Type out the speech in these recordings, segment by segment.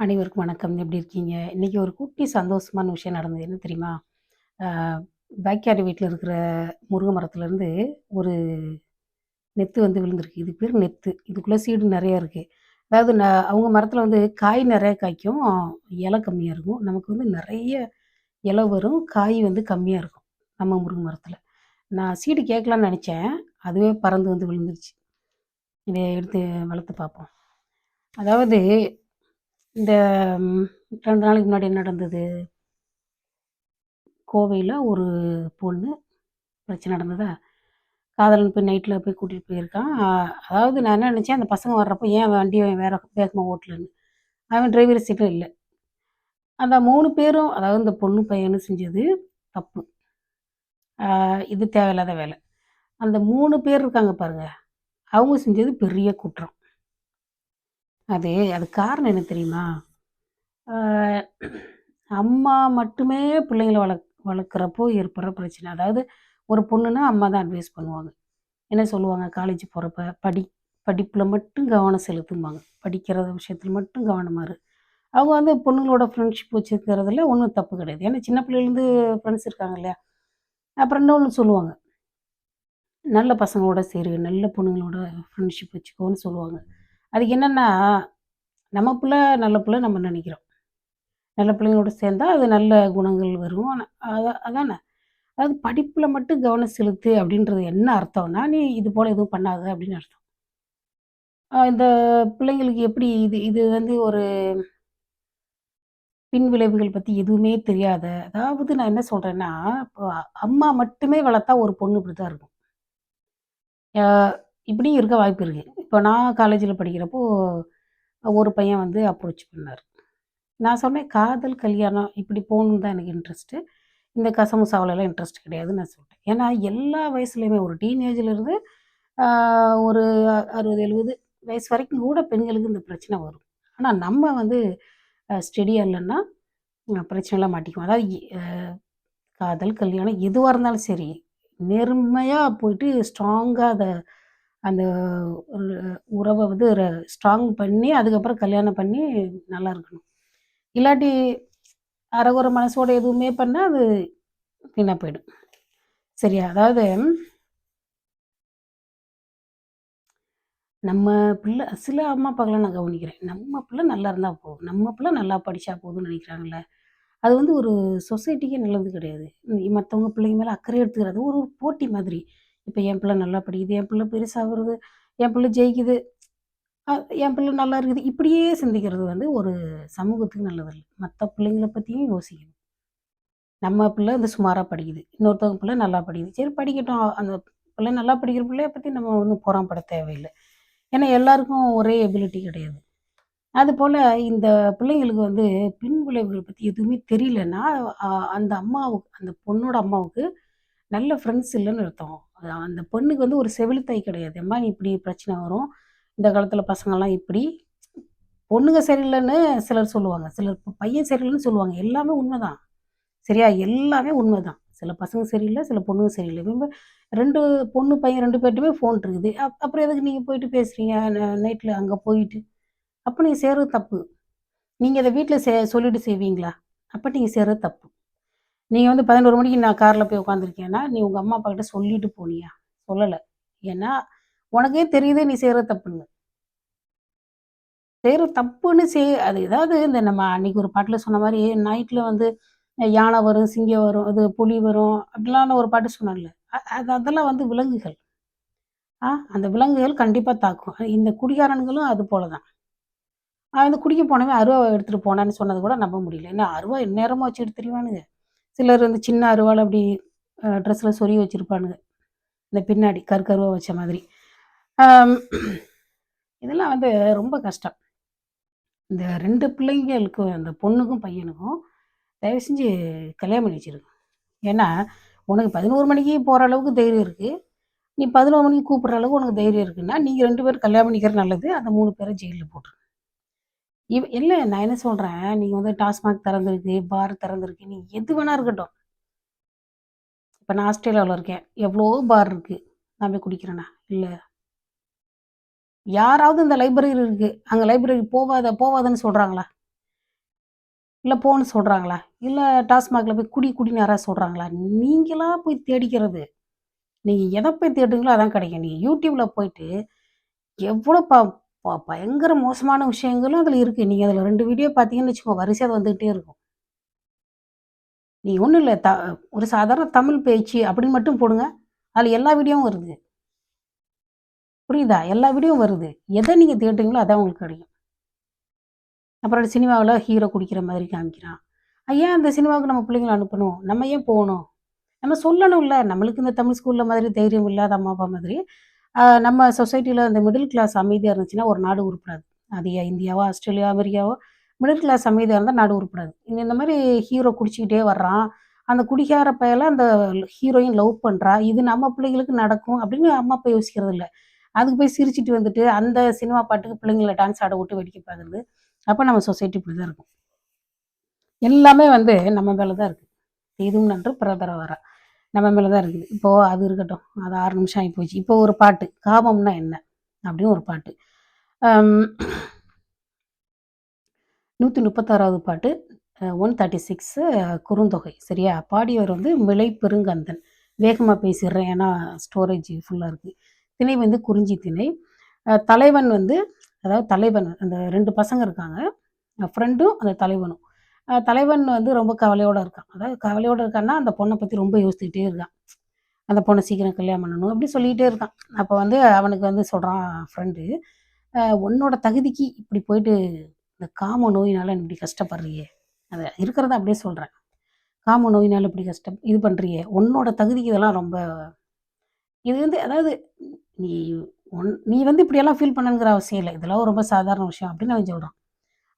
அனைவருக்கும் வணக்கம். எப்படி இருக்கீங்க? இன்னைக்கு ஒரு குட்டி சந்தோஷமான விஷயம் நடந்தது. என்ன தெரியுமா? பேக்யார்டு வீட்டில் இருக்கிற முருங்க மரத்துலேருந்து ஒரு நெத்து வந்து விழுந்திருக்கு. இது பேர் நெத்து. இதுக்குள்ளே சீடு நிறையா இருக்குது அதாவது ந அவங்க மரத்தில் வந்து காய் நிறையா காய்க்கும். இலை கம்மியாக இருக்கும். நமக்கு வந்து நிறைய இலை வரும். காய் வந்து கம்மியாக இருக்கும். நம்ம முருகன் மரத்தில் நான் சீடு கேட்கலான்னு நினச்சேன் அதுவே பறந்து வந்து விழுந்துருச்சு. இதை எடுத்து வளர்த்து பார்ப்போம். அதாவது இந்த ரெண்டு நாளைக்கு முன்னாடி என்ன நடந்தது? கோவையில் ஒரு பொண்ணு பிரச்சனை நடந்ததா? காதலன் போய் நைட்டில் போய் கூட்டிகிட்டு போயிருக்கான். அதாவது நான் என்ன நினச்சேன் அந்த பசங்க வர்றப்போ ஏன் வண்டியை வேற வேகமாக ஓட்டலன்னு. அவன் டிரைவர் சீட்டும் இல்லை அந்த மூணு பேரும் அதாவது இந்த பொண்ணு பையனும் செஞ்சது தப்பு. இது தேவையில்லாத வேலை அந்த மூணு பேர் இருக்காங்க பாருங்க. அவங்க செஞ்சது பெரிய குற்றம். அது அது காரணம் என்ன தெரியுமா? அம்மா மட்டுமே பிள்ளைங்கள வளக் வளர்க்குறப்போ ஏற்படுற பிரச்சனை. அதாவது ஒரு பொண்ணுன்னா அம்மா தான் அட்வைஸ் பண்ணுவாங்க. என்ன சொல்லுவாங்க? காலேஜ் போகிறப்ப படி படிப்பில் மட்டும் கவனம் செலுத்தும்பாங்க. படிக்கிற விஷயத்தில் மட்டும் கவனமாக இரு. அவங்க வந்து பொண்ணுங்களோட ஃப்ரெண்ட்ஷிப் வச்சுருக்கிறதுல ஒன்றும் தப்பு கிடையாது. ஏன்னா சின்ன பிள்ளைலேருந்து ஃப்ரெண்ட்ஸ் இருக்காங்க இல்லையா? அப்புறம் இன்னொன்று சொல்லுவாங்க. நல்ல பசங்களோட சேரு, நல்ல பொண்ணுங்களோட ஃப்ரெண்ட்ஷிப் வச்சுக்கோன்னு சொல்லுவாங்க. அதுக்கு என்னென்னா நம்ம பிள்ள நல்ல பிள்ளை நம்ம நினைக்கிறோம் நல்ல பிள்ளைங்களோட சேர்ந்தால் அது நல்ல குணங்கள் வரும். அதான் அதானே. அதாவது படிப்பில் மட்டும் கவனம் செலுத்து அப்படின்றது என்ன அர்த்தம்னா, நீ இது போல் எதுவும் பண்ணாத அப்படின்னு அர்த்தம். இந்த பிள்ளைங்களுக்கு எப்படி இது இது வந்து ஒரு பின் விளைவுகள் பற்றி எதுவுமே தெரியாத அதாவது நான் என்ன சொல்கிறேன்னா இப்போ அம்மா மட்டுமே வளர்த்தா ஒரு பொண்ணு இப்படி தான் இருக்கும். இப்படியும் இருக்க வாய்ப்பு இருக்குது இப்போ நான் காலேஜில் படிக்கிறப்போ, ஒரு பையன் வந்து அப்ரோச் பண்ணார் நான் சொன்னேன், "காதல், கல்யாணம் இப்படி போகணுன்னு தான் எனக்கு இன்ட்ரெஸ்ட்டு. இந்த கசமுசாவிலலாம் இன்ட்ரெஸ்ட் கிடையாதுன்னு" நான் சொல்லிட்டேன் ஏன்னா எல்லா வயசுலேயுமே ஒரு டீனேஜ்லேருந்து ஒரு 60, 70 வயசு வரைக்கும் கூட பெண்களுக்கு இந்த பிரச்சனை வரும். ஆனால் நம்ம வந்து ஸ்டெடியாக இல்லைன்னா பிரச்சனைலாம் மாட்டிக்குவோம். அதாவது காதல், கல்யாணம் எதுவாக இருந்தாலும் சரி, நெருமையாக போயிட்டு ஸ்ட்ராங்காக அதை அந்த உறவை உறவ வந்து ஸ்ட்ராங் பண்ணி, அதுக்கப்புறம் கல்யாணம் பண்ணி நல்லா இருக்கணும். இல்லாட்டி அரகொர மனசோட எதுவுமே பண்ணா அது வீணா போயிடும். சரியா? அதாவது நம்ம பிள்ளை சில அம்மா அப்பாக்களை நான் கவனிக்கிறேன். நம்ம பிள்ளை நல்லா இருந்தா போதும். நம்ம பிள்ளை நல்லா படிச்சா போதும்னு நினைக்கிறாங்களே அது வந்து ஒரு சொசைட்டிக்கே நல்லது கிடையாது. மத்தவங்க பிள்ளைங்க மேல அக்கறை எடுத்துக்கிறது ஒரு போட்டி மாதிரி. இப்போ என் பிள்ளை நல்லா படிக்குது, என் பிள்ளை பெருசாகிறது வருது, என் பிள்ளை ஜெயிக்குது, என் பிள்ளை நல்லா இருக்குது. இப்படியே சிந்திக்கிறது வந்து ஒரு சமூகத்துக்கு நல்லதில்லை மற்ற பிள்ளைங்கள பற்றியும் யோசிக்கணும். நம்ம பிள்ளை வந்து சுமாராக படிக்குது. இன்னொருத்தவங்க பிள்ளை நல்லா படிக்குது. சரி படிக்கட்டும். அந்த பிள்ளை நல்லா படிக்கிற பிள்ளைய பற்றி நம்ம ஒன்றும் புறம்பட தேவையில்லை ஏன்னா எல்லாருக்கும் ஒரே எபிலிட்டி கிடையாது. அதுபோல் இந்த பிள்ளைங்களுக்கு வந்து பின் விளைவுகள் பற்றி எதுவுமே தெரியலன்னா, அந்த அம்மாவுக்கு அந்த பொண்ணோட அம்மாவுக்கு நல்ல ஃப்ரெண்ட்ஸ் இல்லைன்னு அர்த்தம். அந்த பொண்ணுக்கு வந்து ஒரு செவிலித்தை கிடையாது. "அம்மா இப்படி பிரச்சனை வரும். இந்த காலத்தில் பசங்கள்லாம் இப்படி." பொண்ணுங்க சரியில்லைன்னு சிலர் சொல்லுவாங்க. சிலர் பையன் சரியில்லைன்னு சொல்லுவாங்க. எல்லாமே உண்மைதான். சரியா? எல்லாமே உண்மைதான். சில பசங்க சரியில்லை சில பொண்ணுங்க சரியில்லை இப்போ ரெண்டு பொண்ணு, பையன் ரெண்டு பேர்ட்டுமே ஃபோன் இருக்குது. அப் அப்புறம் எதுக்கு நீங்கள் போயிட்டு பேசுகிறீங்க நைட்டில் அங்கே போயிட்டு. அப்போ நீங்கள் செய்றது தப்பு. நீங்கள் அதை வீட்டில் செ சொல்லிட்டு செய்வீங்களா? அப்போ நீங்கள் செய்றது தப்பு. நீங்கள் வந்து 11 மணிக்கு நான் காரில் போய் உட்காந்துருக்கேன்னா, நீ உங்கள் அம்மா, அப்பா கிட்ட சொல்லிட்டு போனியா? சொல்லலை ஏன்னா, உனக்கே தெரியுது நீ செய்கிற தப்புன்னு. செய்கிற தப்புன்னு செய் அது ஏதாவது இந்த நம்ம அன்னைக்கு ஒரு பாட்டில் சொன்ன மாதிரி நைட்டில் வந்து யானை வரும், சிங்கம் வரும், அது புலி வரும், அப்படிலாம் ஒரு பாட்டு சொன்னேன்ல. அது அதெல்லாம் வந்து விலங்குகள். ஆ அந்த விலங்குகள் கண்டிப்பாக தாக்கும். இந்த குடிகாரன்களும் அது போல தான். இந்த குடிக்க போனவன் அருவா எடுத்துகிட்டு போனான்னு சொன்னது கூட நம்ப முடியல. ஏன்னா அருவா எந்நேரமும் வச்சுக்கிட்டு திரிவானுங்க. சிலர் வந்து சின்ன அருவாள் அப்படி ட்ரெஸ்ஸில் சொறி வச்சுருப்பானுங்க இந்த பின்னாடி கரு கருவா வச்ச மாதிரி. இதெல்லாம் வந்து ரொம்ப கஷ்டம். இந்த ரெண்டு பிள்ளைங்களுக்கும் அந்த பொண்ணுக்கும், பையனுக்கும் தயவு செஞ்சு கல்யாணம் பண்ணி வச்சிருங்க. ஏன்னா, உனக்கு 11 மணிக்கு போகிற அளவுக்கு தைரியம் இருக்குது நீ 11 மணிக்கு கூப்பிட்ற அளவுக்கு உனக்கு தைரியம் இருக்குன்னா, நீங்கள் ரெண்டு பேரும் கல்யாணம் பண்ணிக்கிற நல்லது. அந்த 3 பேர ஜெயில்ல போட்டுருங்க. இவ் இல்லை நான் என்ன சொல்கிறேன் நீங்கள் வந்து டாஸ்மாக் திறந்துருக்கு பார் திறந்துருக்கு நீ எது வேணா இருக்கட்டும். இப்போ நான் ஆஸ்திரேலியாவில் இருக்கேன். எவ்வளோ பார் இருக்குது நான் போய் குடிக்கிறேண்ணா இல்லை யாராவது இந்த லைப்ரரி இருக்குது அங்கே லைப்ரரி போவாத போவாதன்னு சொல்கிறாங்களா இல்லை போன்னு சொல்கிறாங்களா இல்லை டாஸ்மாகில் போய் குடி குடின்னு யாராவது சொல்கிறாங்களா நீங்களா போய் தேடிக்கிறது. நீங்கள் எதை போய் தேடுறீங்களோ அதான் கிடைக்கும். நீங்கள் யூடியூப்பில் போயிட்டு எவ்வளோ ப பயங்கர மோசமான விஷயங்களும் அதில் இருக்கு. நீங்க அதில 2 வீடியோ பார்த்தீங்கன்னு வச்சுக்கோங்க, வரிசையா அது வந்துகிட்டே இருக்கும். நீ ஒன்றும் இல்ல. த ஒரு சாதாரண தமிழ் பேச்சு அப்படின்னு மட்டும் போடுங்க. அதில் எல்லா வீடியோவும் வருது. புரியுதா? எல்லா வீடியோவும் வருது. எத நீங்க தேடுறீங்களோ அதான் உங்களுக்கு கிடைக்கும். அப்புறம் சினிமாவுல ஹீரோ குடிக்கிற மாதிரி காமிக்கிறான். ஏன் அந்த சினிமாவுக்கு நம்ம பிள்ளைங்களை அனுப்பணும்? நம்ம ஏன் போகணும் நம்ம சொல்லணும்ல. நம்மளுக்கு இந்த தமிழ் ஸ்கூல்ல மாதிரி தைரியம் இல்லாத அம்மா, அப்பா மாதிரி, நம்ம சொசைட்டியில் அந்த மிடில் கிளாஸ் அமைதியாக இருந்துச்சுன்னா, ஒரு நாடு உருப்படாது. அது இந்தியாவோ, ஆஸ்திரேலியா, அமெரிக்காவோ மிடில் கிளாஸ் அமைதியாக இருந்தால் நாடு உருப்படாது. இங்க இந்த மாதிரி ஹீரோ குடிச்சிக்கிட்டே வர்றான். அந்த குடிகார பயல அந்த ஹீரோயின் லவ் பண்ணுறா இது நம்ம பிள்ளைங்களுக்கு நடக்கும் அப்படின்னு அம்மா, அப்பா யோசிக்கிறது இல்லை அதுக்கு போய் சிரிச்சுட்டு வந்துட்டு, அந்த சினிமா பாட்டுக்கு பிள்ளைங்கள டான்ஸ் ஆட விட்டு வேடிக்கை பார்க்குறது. அப்போ நம்ம சொசைட்டி இப்படிதான் இருக்கும். எல்லாமே வந்து நம்ம மேலே தான் இருக்குது இதுவும் நன்று பிறர் தர நம்ம மேலே தான் இருக்குது. இப்போது அது இருக்கட்டும். அது ஆறு நிமிஷம் ஆயிப்போச்சு. இப்போ ஒரு பாட்டு. "காமம்னா என்ன?" அப்படின்னு ஒரு பாட்டு. நூற்றி முப்பத்தாறாவது பாட்டு. One thirty six Kuruntokai. சரியா? பாடியவர் வந்து மிலை பெருங்கந்தன். வேகமாக பேசிடுறேன். ஏன்னா ஸ்டோரேஜ் ஃபுல்லாக இருக்குது திணை வந்து குறிஞ்சி திணை. தலைவன் வந்து அதாவது தலைவன் அந்த ரெண்டு பசங்க இருக்காங்க. ஃப்ரெண்டும் அந்த தலைவனும். தலைவன் வந்து ரொம்ப கவலையோடு இருக்கான். அதாவது கவலையோடு இருக்கான்னா, அந்த பொண்ணை பற்றி ரொம்ப யோசிச்சுக்கிட்டே இருக்கான். அந்த பொண்ணை சீக்கிரம் கல்யாணம் பண்ணணும். அப்படி சொல்லிக்கிட்டே இருக்கான். அப்போ வந்து அவனுக்கு வந்து சொல்கிறான் ஃப்ரெண்டு, உன்னோட தகுதிக்கு இப்படி போயிட்டு இந்த காம நோயினால இப்படி கஷ்டப்படுறியே." அதை இருக்கிறத அப்படியே சொல்கிறேன் "காம நோயினால இப்படி கஷ்டம் இது பண்ணுறியே உன்னோட தகுதிக்கு இதெல்லாம் ரொம்ப இது வந்து அதாவது நீ ஒன் நீ வந்து இப்படியெல்லாம் ஃபீல் பண்ணணுங்கிற அவசியம் இல்லை இதெல்லாம் ரொம்ப சாதாரண விஷயம்." அப்படின்னு அவன் சொல்கிறான்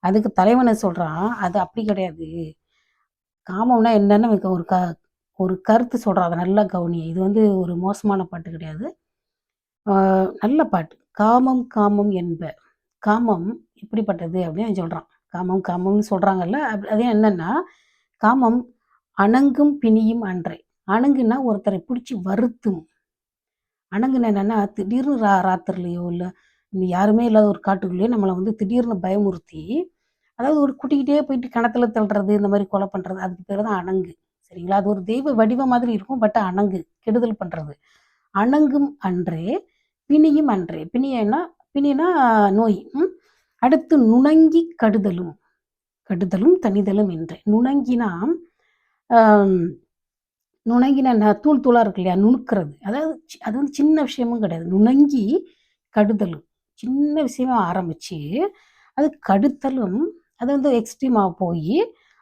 அதுக்கு தலைவனை சொல்கிறான் "அது அப்படி கிடையாது. காமம்னா என்னன்னு ஒரு க ஒரு கருத்து சொல்கிறான் அதை நல்லா கவனி. இது வந்து ஒரு மோசமான பாட்டு கிடையாது. நல்ல பாட்டு. காமம் காமம் என்ப. காமம் இப்படிப்பட்டது அப்படின்னு சொல்கிறான் காமம் காமம்னு சொல்கிறாங்கல்ல அப் அது என்னென்னா காமம் அணங்கும் பிணியும் அன்றை அணங்குன்னா ஒருத்தரை பிடிச்சி வருத்தும். அணங்குன்னு என்னென்னா திடீர்னு ரா ராத்திரிலையோ இல்லை யாருமே இல்லாத ஒரு காட்டுக்குள்ளேயோ நம்மளை வந்து திடீர்னு பயமுறுத்தி, அதாவது ஒரு குட்டிக்கிட்டே போயிட்டு கிணத்துல தள்ளுறது, இந்த மாதிரி கொலை பண்றது. அதுக்கு பேர் தான் அணங்கு. சரிங்களா? அது ஒரு தெய்வ வடிவம் மாதிரி இருக்கும். பட் அணங்கு. கெடுதல் பண்றது. அணங்கும் அன்றே, பிணியும் அன்றே. பிணியன்னா பிணினா நோய். ம். அடுத்து நுணங்கி கடுதலும். கடுதலும் தனிதலும் என்று நுணங்கினா, நுணங்கின தூள் தூளா இருக்கு இல்லையா? நுணுக்கிறது அதாவது சி அது வந்து சின்ன விஷயமும் கிடையாது. நுணங்கி கடுதலும். சின்ன விஷயமா ஆரம்பிச்சு, அது கடுத்தலும், அது வந்து எக்ஸ்ட்ரீமா போய்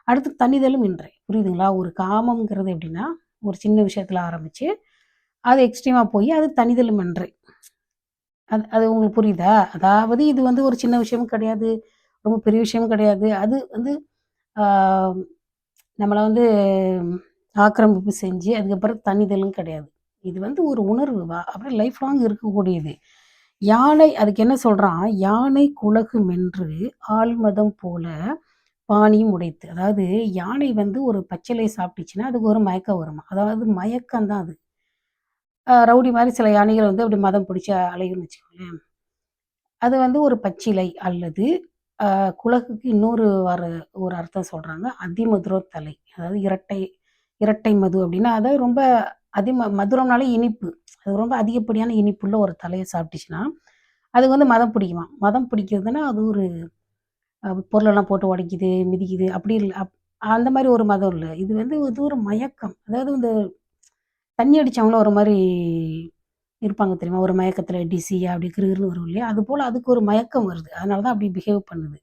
அடுத்து தனிதலும் இன்றை புரியுதுங்களா? ஒரு காமம்ங்கிறது எப்படின்னா, ஒரு சின்ன விஷயத்தில் ஆரம்பித்து அது எக்ஸ்ட்ரீமா போய் அது தனிதலும் இன்றை அது அது உங்களுக்கு புரியுதா? அதாவது இது வந்து ஒரு சின்ன விஷயமும் கிடையாது. ரொம்ப பெரிய விஷயமும் கிடையாது. அது வந்து நம்மளை வந்து ஆக்கிரமிப்பு செஞ்சு, அதுக்கப்புறம் தனிதலும் கிடையாது. இது வந்து ஒரு உணர்வு வா அப்புறம் லைஃப் லாங் இருக்கக்கூடியது. யானை அதுக்கு என்ன சொல்கிறான் "யானை குலகு மென்று ஆழ்மதம் போல பாணியும் உடைத்து." அதாவது யானை வந்து ஒரு பச்சிலை சாப்பிட்டுச்சுன்னா, அதுக்கு ஒரு மயக்கம் வருமா அதாவது மயக்கம் தான் அது. ரவுடி மாதிரி சில யானைகள் வந்து அப்படி மதம் பிடிச்சி அலையும்னு வச்சுக்கோங்களேன். அது வந்து ஒரு பச்சிலை அல்லது குலகுக்கு இன்னொரு வர ஒரு அர்த்தம் சொல்கிறாங்க அதிமதுரோ தலை. அதாவது இரட்டை இரட்டை மது அப்படின்னா, அதாவது ரொம்ப அதிம மதுரம்னாலே இனிப்பு. அது ரொம்ப அதிகப்படியான இனிப்புள்ள ஒரு தலையை சாப்பிட்டுச்சுன்னா, அதுக்கு வந்து மதம் பிடிக்குமா மதம் பிடிக்கிறதுனா அது ஒரு பொருளெல்லாம் போட்டு உடைக்குது, மிதிக்குது அப்படி இல்லை அப் அந்த மாதிரி ஒரு மதம் இல்லை இது வந்து இது ஒரு மயக்கம். அதாவது இந்த தண்ணி அடித்தவங்களும் ஒரு மாதிரி இருப்பாங்க தெரியுமா? ஒரு மயக்கத்தில் டிசி அப்படி கிறுகிறுன்னு வரும் இல்லையா? அது போல் அதுக்கு ஒரு மயக்கம் வருது. அதனால தான் அப்படி பிஹேவ் பண்ணுது.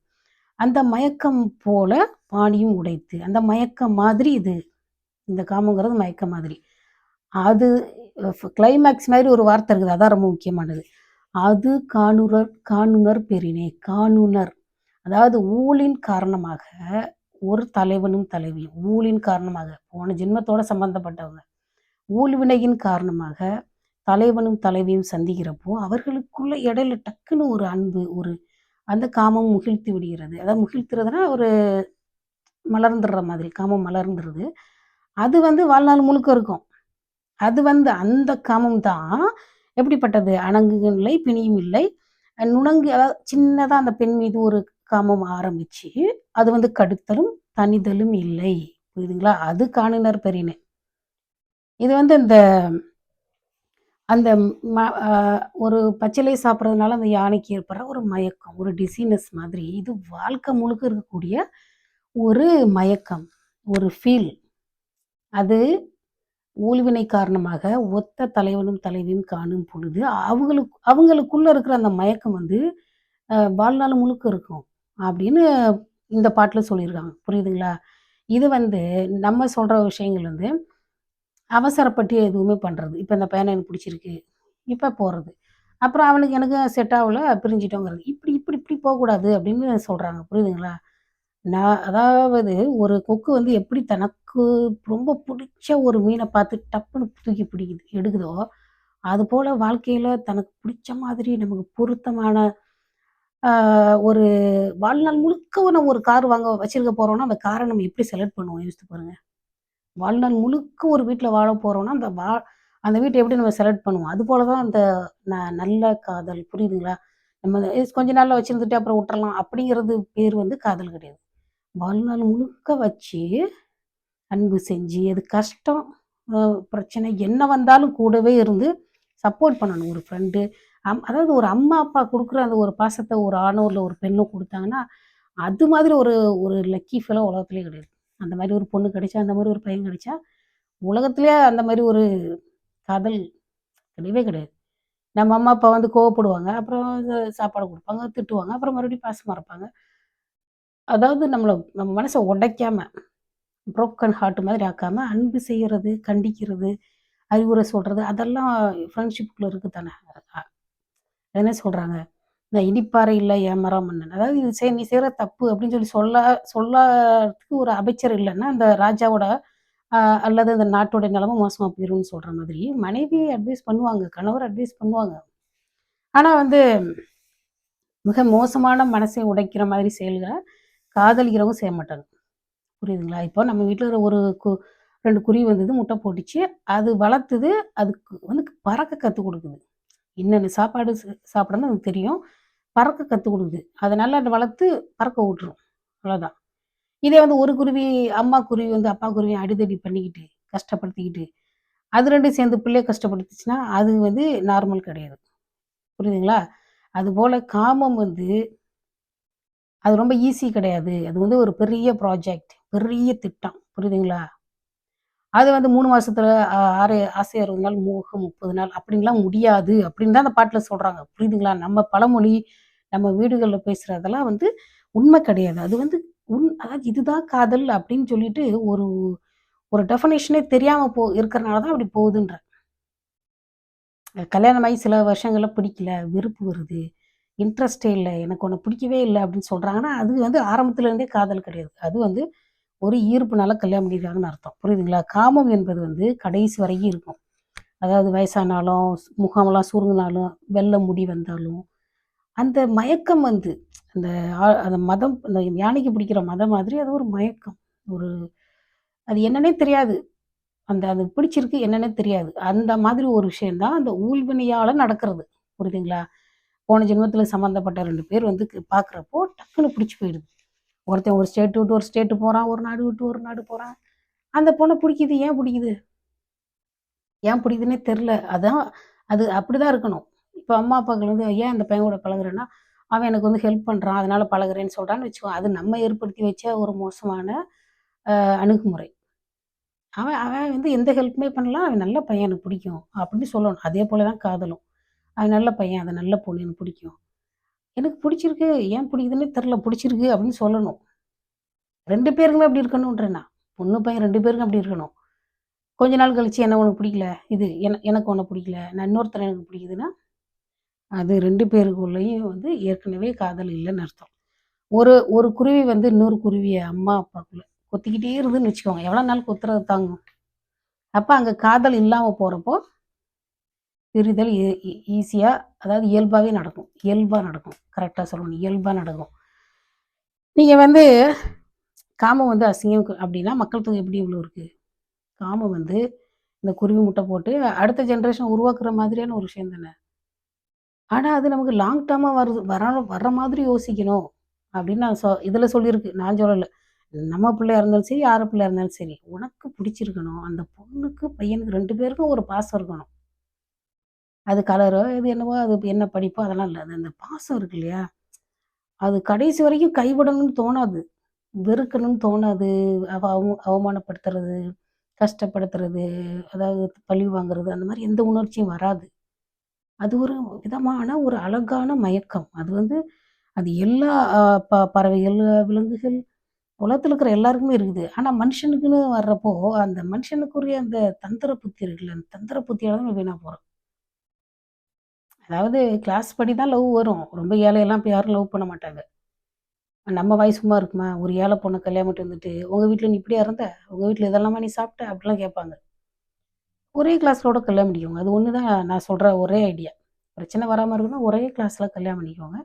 அந்த மயக்கம் போல பாணியும் உடைத்து. அந்த மயக்கம் மாதிரி இது. இந்த காமங்கிறது மயக்கம் மாதிரி. அது கிளைமேக்ஸ் மாதிரி ஒரு வார்த்தை இருக்குது. அதான் ரொம்ப முக்கியமானது. அது காணுரர் காணுனர் பெறினே. காணுனர். அதாவது ஊழின் காரணமாக ஒரு தலைவனும் தலைவியும். ஊழின் காரணமாக போன ஜென்மத்தோட சம்பந்தப்பட்டவங்க. ஊழ்வினையின் காரணமாக தலைவனும் தலைவியும் சந்திக்கிறப்போ, அவர்களுக்குள்ள இடையில டக்குன்னு ஒரு அன்பு, ஒரு அந்த காமம் முகிழ்த்து விடுகிறது. அதாவது முகிழ்த்துறதுனா ஒரு மலர்ந்துடுற மாதிரி. காமம் மலர்ந்துருது. அது வந்து வாழ்நாள் முழுக்க இருக்கும். அது வந்து அந்த காமம் தான் எப்படிப்பட்டது? அணங்குகள் இல்லை, பிணியும் இல்லை. நுணங்கு அதாவது சின்னதாக அந்த பெண் மீது ஒரு காமம் ஆரம்பிச்சு, அது வந்து கடுத்தலும், தணிதலும் இல்லை. புரியுதுங்களா? அது காணினர் பெரியனே இது வந்து இந்த அந்த ம ஒரு பச்சிலை சாப்பிட்றதுனால அந்த யானைக்கு ஏற்படுற ஒரு மயக்கம். ஒரு டிசீனஸ் மாதிரி. இது வாழ்க்கை முழுக்க இருக்கக்கூடிய ஒரு மயக்கம். ஒரு ஃபீல். அது ஊழ்வினை காரணமாக ஒத்த தலைவனும் தலைவியும் காணும் பொழுது, அவங்களுக்கு அவங்களுக்குள்ள இருக்கிற அந்த மயக்கம் வந்து வாழ்நாள் முழுக்க இருக்கும். அப்படின்னு இந்த பாட்டில் சொல்லியிருக்காங்க. புரியுதுங்களா? இது வந்து நம்ம சொல்ற விஷயங்கள் வந்து அவசரப்பட்டு எதுவுமே பண்றது. இப்ப இந்த பயணம் எனக்கு பிடிச்சிருக்கு. இப்ப போறது. அப்புறம் அவனுக்கு எனக்கு செட் ஆகல பிரிஞ்சுட்டோங்கிறது. இப்படி இப்படி இப்படி போகக்கூடாது அப்படின்னு சொல்றாங்க. புரியுதுங்களா? நான் அதாவது ஒரு கொக்கு வந்து எப்படி தனக்கு ரொம்ப பிடிச்ச ஒரு மீனை பார்த்து டப்புன்னு தூக்கி பிடிக்குது எடுக்குதோ, அதுபோல வாழ்க்கையில் தனக்கு பிடிச்ச மாதிரி நமக்கு பொருத்தமான ஒரு வாழ்நாள் முழுக்க நம்ம ஒரு கார் வாங்க வச்சிருக்க போகிறோன்னா அந்த காரை நம்ம எப்படி செலக்ட் பண்ணுவோம் யோசித்து பாருங்கள் வாழ்நாள் முழுக்க ஒரு வீட்டில் வாழ போகிறோன்னா அந்த வா அந்த வீட்டை எப்படி நம்ம செலக்ட் பண்ணுவோம்? அதுபோல தான் அந்த ந நல்ல காதல். புரியுதுங்களா? நம்ம கொஞ்ச நாளில் வச்சுருந்துட்டு அப்புறம் விட்டுறலாம். அப்படிங்கிறது பேர் வந்து காதல் கிடையாது. வாழ்நாள் முழுக்க வச்சு, அன்பு செஞ்சு, அது கஷ்டம், பிரச்சனை என்ன வந்தாலும் கூடவே இருந்து சப்போர்ட் பண்ணணும். ஒரு ஃப்ரெண்டு அம் அதாவது ஒரு அம்மா, அப்பா கொடுக்குற அந்த ஒரு பாசத்தை ஒரு ஆணோ, இல்லை ஒரு பெண்ணோ கொடுத்தாங்கன்னா அது மாதிரி ஒரு ஒரு லக்கி ஃபெலோ உலகத்திலேயே கிடையாது. அந்த மாதிரி ஒரு பொண்ணு கிடைச்சா, அந்த மாதிரி ஒரு பையன் கிடைச்சா, உலகத்துலேயே அந்த மாதிரி ஒரு காதல் கிடையவே கிடையாது. நம்ம அம்மா, அப்பா வந்து கோவப்படுவாங்க. அப்புறம் சாப்பாடு கொடுப்பாங்க திட்டுவாங்க. அப்புறம் மறுபடியும் பாசமாக இருப்பாங்க. அதாவது நம்மளை நம்ம மனசை உடைக்காம, ப்ரோக்கன் ஹார்ட் மாதிரி ஆக்காம, அன்பு செய்யறது கண்டிக்கிறது, அறிவுரை சொல்றது, அதெல்லாம் ஃப்ரெண்ட்ஷிப்புக்குள்ளே இருக்கு தானே. என்ன சொல்றாங்க? இந்த "இடிப்பாறை இல்லை ஏமரா மன்னன்." அதாவது இது நீ செய்கிற தப்பு அப்படின்னு சொல்லி சொல்ல சொல்லறதுக்கு ஒரு அமைச்சர் இல்லைன்னா அந்த ராஜாவோட அல்லது அந்த நாட்டோட நிலைமை மோசமா போயிரும்னு சொல்ற மாதிரி, மனைவி அட்வைஸ் பண்ணுவாங்க. கணவர் அட்வைஸ் பண்ணுவாங்க. ஆனா வந்து மிக மோசமான மனசை உடைக்கிற மாதிரி செயல்களை காதலிக்கிறவங்க செய்ய மாட்டாங்க. புரியுதுங்களா? இப்போ நம்ம வீட்டில் இருக்கிற ஒரு கு ரெண்டு குருவி வந்தது, முட்டை போட்டுச்சு. அது வளர்த்துது. அதுக்கு வந்து பறக்க கற்றுக் கொடுக்குது என்னென்ன சாப்பாடு ச சாப்பிடணும்னு அதுக்கு தெரியும். பறக்க கற்றுக் கொடுக்குது அதை நல்லா வளர்த்து பறக்க விட்டுரும். அவ்வளோதான். இதே வந்து ஒரு குருவி அம்மா குருவி வந்து அப்பா குருவி அடிதடி பண்ணிக்கிட்டு, கஷ்டப்படுத்திக்கிட்டு, அது ரெண்டும் சேர்ந்து பிள்ளைய கஷ்டப்படுத்துச்சுன்னா, அது வந்து நார்மல் கிடையாது. புரியுதுங்களா? அதுபோல் காமம் வந்து அது ரொம்ப ஈஸி கிடையாது. அது வந்து ஒரு பெரிய ப்ராஜெக்ட். பெரிய திட்டம். புரியுதுங்களா? அது வந்து மூணு மாசத்துல ஆறு ஆசை 60 நாள், மோகம் 30 நாள் அப்படின்லாம் முடியாது. அப்படின்னு தான் அந்த பாட்டுல சொல்றாங்க. புரியுதுங்களா? நம்ம பழமொழி, நம்ம வீடுகளில் பேசுறதெல்லாம் வந்து உண்மை கிடையாது. அது வந்து உண் அதாவது இதுதான் காதல் அப்படின்னு சொல்லிட்டு ஒரு ஒரு டெஃபனேஷனே தெரியாம போ இருக்கிறனால தான் அப்படி போகுதுன்ற கல்யாணமாகி சில வருஷங்கள்ல பிடிக்கல, வெறுப்பு வருது, இன்ட்ரெஸ்ட்டே இல்லை எனக்கு ஒன்று பிடிக்கவே இல்லை அப்படின்னு சொல்கிறாங்கன்னா அது வந்து ஆரம்பத்துலேருந்தே காதல் கிடையாது. அது வந்து ஒரு ஈர்ப்புனால கல்யாணம் பண்ணிடுறாங்கன்னு அர்த்தம். புரியுதுங்களா? காமம் என்பது வந்து கடைசி வரைக்கும் இருக்கும். அதாவது வயசானாலும், முகாமெல்லாம் சுருங்குனாலும், வெள்ள முடி வந்தாலும், அந்த மயக்கம் வந்து அந்த ஆ அந்த மதம் அந்த யானைக்கு பிடிக்கிற மதம் மாதிரி அது ஒரு மயக்கம். ஒரு அது என்னன்னே தெரியாது. அந்த அது பிடிச்சிருக்கு என்னன்னே தெரியாது. அந்த மாதிரி ஒரு விஷயம்தான் அந்த ஊழ்வினையால் நடக்கிறது. புரியுதுங்களா? போன ஜென்மத்தில் சம்மந்தப்பட்ட ரெண்டு பேர் வந்து பார்க்குறப்போ டக்குன்னு பிடிச்சி போயிடுது. ஒருத்தன் ஒரு ஸ்டேட் விட்டு ஒரு ஸ்டேட்டு போகிறான் ஒரு நாடு விட்டு ஒரு நாடு போகிறான் அந்த பொண்ண பிடிக்குது. ஏன் பிடிக்குது? ஏன் பிடிக்குதுன்னே தெரில அதான் அது அப்படிதான் இருக்கணும். இப்போ அம்மா, அப்பாக்கள் வந்து ஏன் அந்த பையன் கூட பழகுறேன்னா, அவன் எனக்கு வந்து ஹெல்ப் பண்ணுறான் அதனால் பழகுறேன்னு சொல்கிறான்னு வச்சுக்கோ. அது நம்ம ஏற்படுத்தி வச்ச ஒரு மோசமான அணுகுமுறை. அவன் அவன் வந்து எந்த ஹெல்ப்புமே பண்ணலாம் அவன் நல்ல பையன் எனக்கு பிடிக்கும். அப்படின்னு சொல்லணும். அதே போல தான் காதலும். அது நல்ல பையன். அது நல்ல பொண்ணு எனக்கு பிடிக்கும். எனக்கு பிடிச்சிருக்கு. ஏன் பிடிக்குதுன்னே தெரில பிடிச்சிருக்கு அப்படின்னு சொல்லணும். ரெண்டு பேருக்குமே அப்படி இருக்கணுன்றேன் நான். பொண்ணு, பையன் ரெண்டு பேருக்கும் அப்படி இருக்கணும். கொஞ்ச நாள் கழிச்சு என்ன உனக்கு பிடிக்கல. இது என எனக்கு உன்னை பிடிக்கல. நான் இன்னொருத்தர் எனக்கு பிடிக்குதுன்னா, அது ரெண்டு பேருக்குள்ளேயும் வந்து ஏற்கனவே காதல் இல்லைன்னு அர்த்தம். ஒரு ஒரு குருவி வந்து இன்னொரு குருவியை அம்மா, அப்பாக்குள்ள கொத்திக்கிட்டே இருந்துன்னு வச்சுக்கோங்க. எவ்வளோ நாள் கொத்துறது தாங்கும்? அப்போ அங்கே காதல் இல்லாமல் போகிறப்போ பிரிதல் ஈஸியாக அதாவது இயல்பாகவே நடக்கும். இயல்பாக நடக்கும். கரெக்டாக சொல்லணும். இயல்பாக நடக்கும். நீங்கள் வந்து காமம் வந்து அசிங்கம் அப்படின்னா மக்கள் தொகை எப்படி இவ்வளோ இருக்குது காமம் வந்து இந்த குருவி முட்டை போட்டு அடுத்த ஜென்ரேஷன் உருவாக்குற மாதிரியான ஒரு விஷயம் தானே. ஆனால் அது நமக்கு லாங் டேர்மாக வருது வர வர்ற மாதிரி யோசிக்கணும் அப்படின்னு நான் சொ இதில் சொல்லியிருக்கு. நான் சொல்லலை நம்ம பிள்ளையா இருந்தாலும் சரி யார் பிள்ளையா இருந்தாலும் சரி உனக்கு பிடிச்சிருக்கணும் அந்த பொண்ணுக்கு பையனுக்கு ரெண்டு பேருக்கும் ஒரு பாசம் இருக்கணும் அது கலரோ இது என்னவோ அது என்ன படிப்போ அதெல்லாம் இல்லை. அது அந்த பாசம் இருக்கு இல்லையா? அது கடைசி வரைக்கும் கைவிடணும்னு தோணாது. வெறுக்கணும்னு தோணாது. அவ அவ- அவமானப்படுத்துறது கஷ்டப்படுத்துறது அதாவது பழி வாங்குறது அந்த மாதிரி எந்த உணர்ச்சியும் வராது. அது ஒரு விதமான ஒரு அழகான மயக்கம். அது வந்து அது எல்லா ப பறவைகள் விலங்குகள் உலகத்தில் இருக்கிற எல்லாருக்குமே இருக்குது. ஆனால் மனுஷனுக்குன்னு வர்றப்போ அந்த மனுஷனுக்குரிய அந்த தந்திர புத்தி இருக்குல்ல அந்த தந்திர புத்தியால தான் வீணாக போகிறோம் அதாவது கிளாஸ் படி தான் லவ் வரும். ரொம்ப ஏழையெல்லாம் இப்போ யாரும் லவ் பண்ண மாட்டாங்க. நம்ம வாய் சும்மா இருக்குமா? ஒரு ஏழை பொண்ணை கல்யாணம் பண்ணிட்டு வந்துட்டு உங்கள் வீட்டில் நீ இப்படியா இருந்த? உங்கள் வீட்டில் இதெல்லாமா நீ சாப்பிட்ட? அப்படிலாம் கேட்பாங்க. ஒரே கிளாஸோட கல்யாணம் பண்ணிக்கோங்க. அது ஒன்று தான் நான் சொல்கிற ஒரே ஐடியா பிரச்சனை வராமல் இருக்குன்னா ஒரே கிளாஸில் கல்யாணம் பண்ணிக்கோங்க.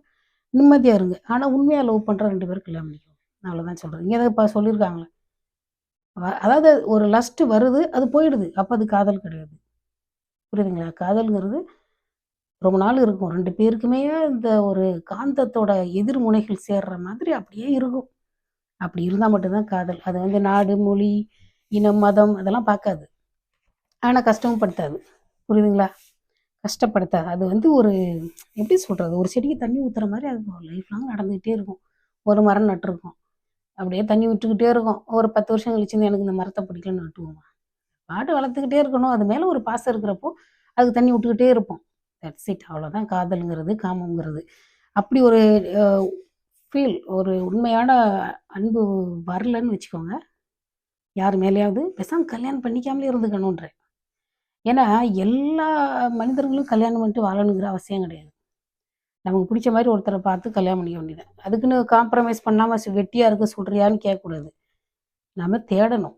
நிம்மதியாக இருங்க. ஆனால் உண்மையாக லவ் பண்ணுற ரெண்டு பேரும் கல்யாணம் பண்ணிக்கோங்க. அவ்வளோதான் சொல்கிறேன் இங்கே இப்போ சொல்லியிருக்காங்களே? அதாவது ஒரு லஸ்ட்டு வருது அது போயிடுது. அப்போ அது காதல் கிடையாது. புரியுதுங்களா? காதல்ங்கிறது ரொம்ப நாள் இருக்கும். ரெண்டு பேருக்குமே இந்த ஒரு காந்தத்தோட எதிர்முனைகள் சேர்ற மாதிரி அப்படியே இருக்கும். அப்படி இருந்தால் மட்டும்தான் காதல். அது வந்து நாடு மொழி இனம் மதம் அதெல்லாம் பார்க்காது. ஆனால் கஷ்டமும் படுத்தாது புரியுதுங்களா? கஷ்டப்படுத்தாது. அது வந்து ஒரு எப்படி சொல்கிறது ஒரு செடிக்கு தண்ணி ஊற்றுற மாதிரி அது லைஃப் லாங் நடந்துக்கிட்டே இருக்கும். ஒரு மரம் நட்டுருக்கோம். அப்படியே தண்ணி விட்டுக்கிட்டே இருக்கும். ஒரு பத்து வருஷம் கழிச்சு எனக்கு இந்த மரத்தை பிடிக்கலன்னு நட்டுவோம்? பாட்டு வளர்த்துக்கிட்டே இருக்கணும். அது மேலே ஒரு பாசம் இருக்கிறப்போ அதுக்கு தண்ணி விட்டுக்கிட்டே இருப்போம். தட்ஸ் இட் அவ்வளோதான் காதலுங்கிறது காமங்கிறது அப்படி ஒரு ஃபீல் ஒரு உண்மையான அன்பு வரலன்னு வச்சுக்கோங்க. யார் மேலேயாவது பேசாம கல்யாணம் பண்ணிக்காமலே இருந்துக்கணுன்றேன் ஏன்னா எல்லா மனிதர்களும் கல்யாணம் பண்ணிட்டு வாழணுங்கிற அவசியம் கிடையாது. நமக்கு பிடிச்ச மாதிரி ஒருத்தரை பார்த்து கல்யாணம் பண்ணிக்க வேண்டியது அதுக்குன்னு காம்ப்ரமைஸ் பண்ணாமல் வெட்டியாக இருக்க சொல்கிறியான்னு கேட்கக்கூடாது. நம்ம தேடணும்.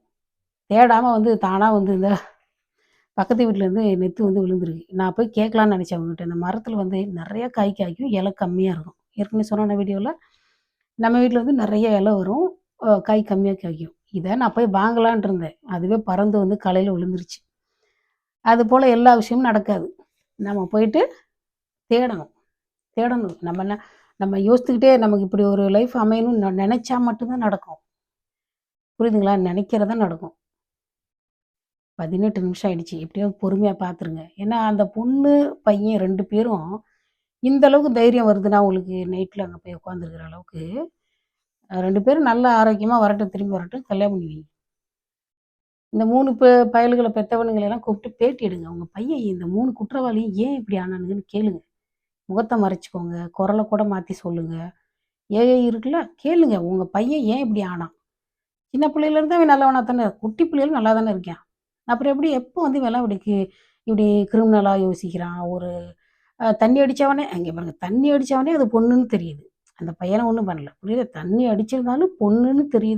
தேடாமல் வந்து தானாக வந்து இந்த பக்கத்து வீட்டிலேருந்து நெத்து வந்து விழுந்துருக்கு. நான் போய் கேட்கலான்னு நினச்சேன் அவங்ககிட்ட. இந்த மரத்தில் வந்து நிறையா காய் காய்க்கும் இலை கம்மியாக இருக்கும். ஏற்கனவே சொன்ன வீடியோவில் நம்ம வீட்டில் வந்து நிறைய இலை வரும் காய் கம்மியாக காய்க்கும். இதை நான் போய் வாங்கலான் இருந்தேன். அதுவே பறந்து வந்து கலையில் விழுந்துருச்சு. அது போல் எல்லா விஷயமும் நடக்காது. நம்ம போயிட்டு தேடணும். தேடணும். நம்ம என்ன நம்ம யோசித்துக்கிட்டே நமக்கு இப்படி ஒரு லைஃப் அமையணும்னு நினச்சா மட்டும்தான் நடக்கும். புரியுதுங்களா? நினைக்கிறதா நடக்கும். பதினெட்டு நிமிஷம் ஆயிடுச்சு. எப்படியோ பொறுமையாக பார்த்துருங்க ஏன்னா அந்த பொண்ணு பையன் ரெண்டு பேரும் இந்த அளவுக்கு தைரியம் வருதுன்னா உங்களுக்கு நைட்டில் அங்கே போய் உட்காந்துருக்கிற அளவுக்கு ரெண்டு பேரும் நல்ல ஆரோக்கியமாக வரட்டும் திரும்பி வரட்டும் கல்யாணம் பண்ணி இந்த மூணு பே பயல்களை பெற்றவனுங்களை எல்லாம் கூப்பிட்டு பேட்டி எடுங்க. உங்கள் பையன் இந்த மூணு குற்றவாளியும் ஏன் இப்படி ஆனானுங்கன்னு கேளுங்க. முகத்தை மறைச்சிக்கோங்க. குரலை கூட மாற்றி சொல்லுங்க. ஏஐ இருக்குல்ல கேளுங்க. உங்கள் பையன் ஏன் இப்படி ஆனான்? சின்ன பிள்ளையிலேருந்து அவன் நல்லவனா தானே? குட்டி பிள்ளைகளும் நல்லா தானே இருக்கான் அப்புறம் எப்படி எப்போ வந்து இவெல்லாம் இப்படி இப்படி கிரிமினலாக யோசிக்கிறான்? ஒரு தண்ணி அடித்தவனே அங்கே பாருங்க தண்ணி அடித்தவனே அது பொண்ணுன்னு தெரியுது. அந்த பையனை ஒன்றும் பண்ணல. புரியுது? தண்ணி அடிச்சிருந்தாலும் பொண்ணுன்னு தெரியுது.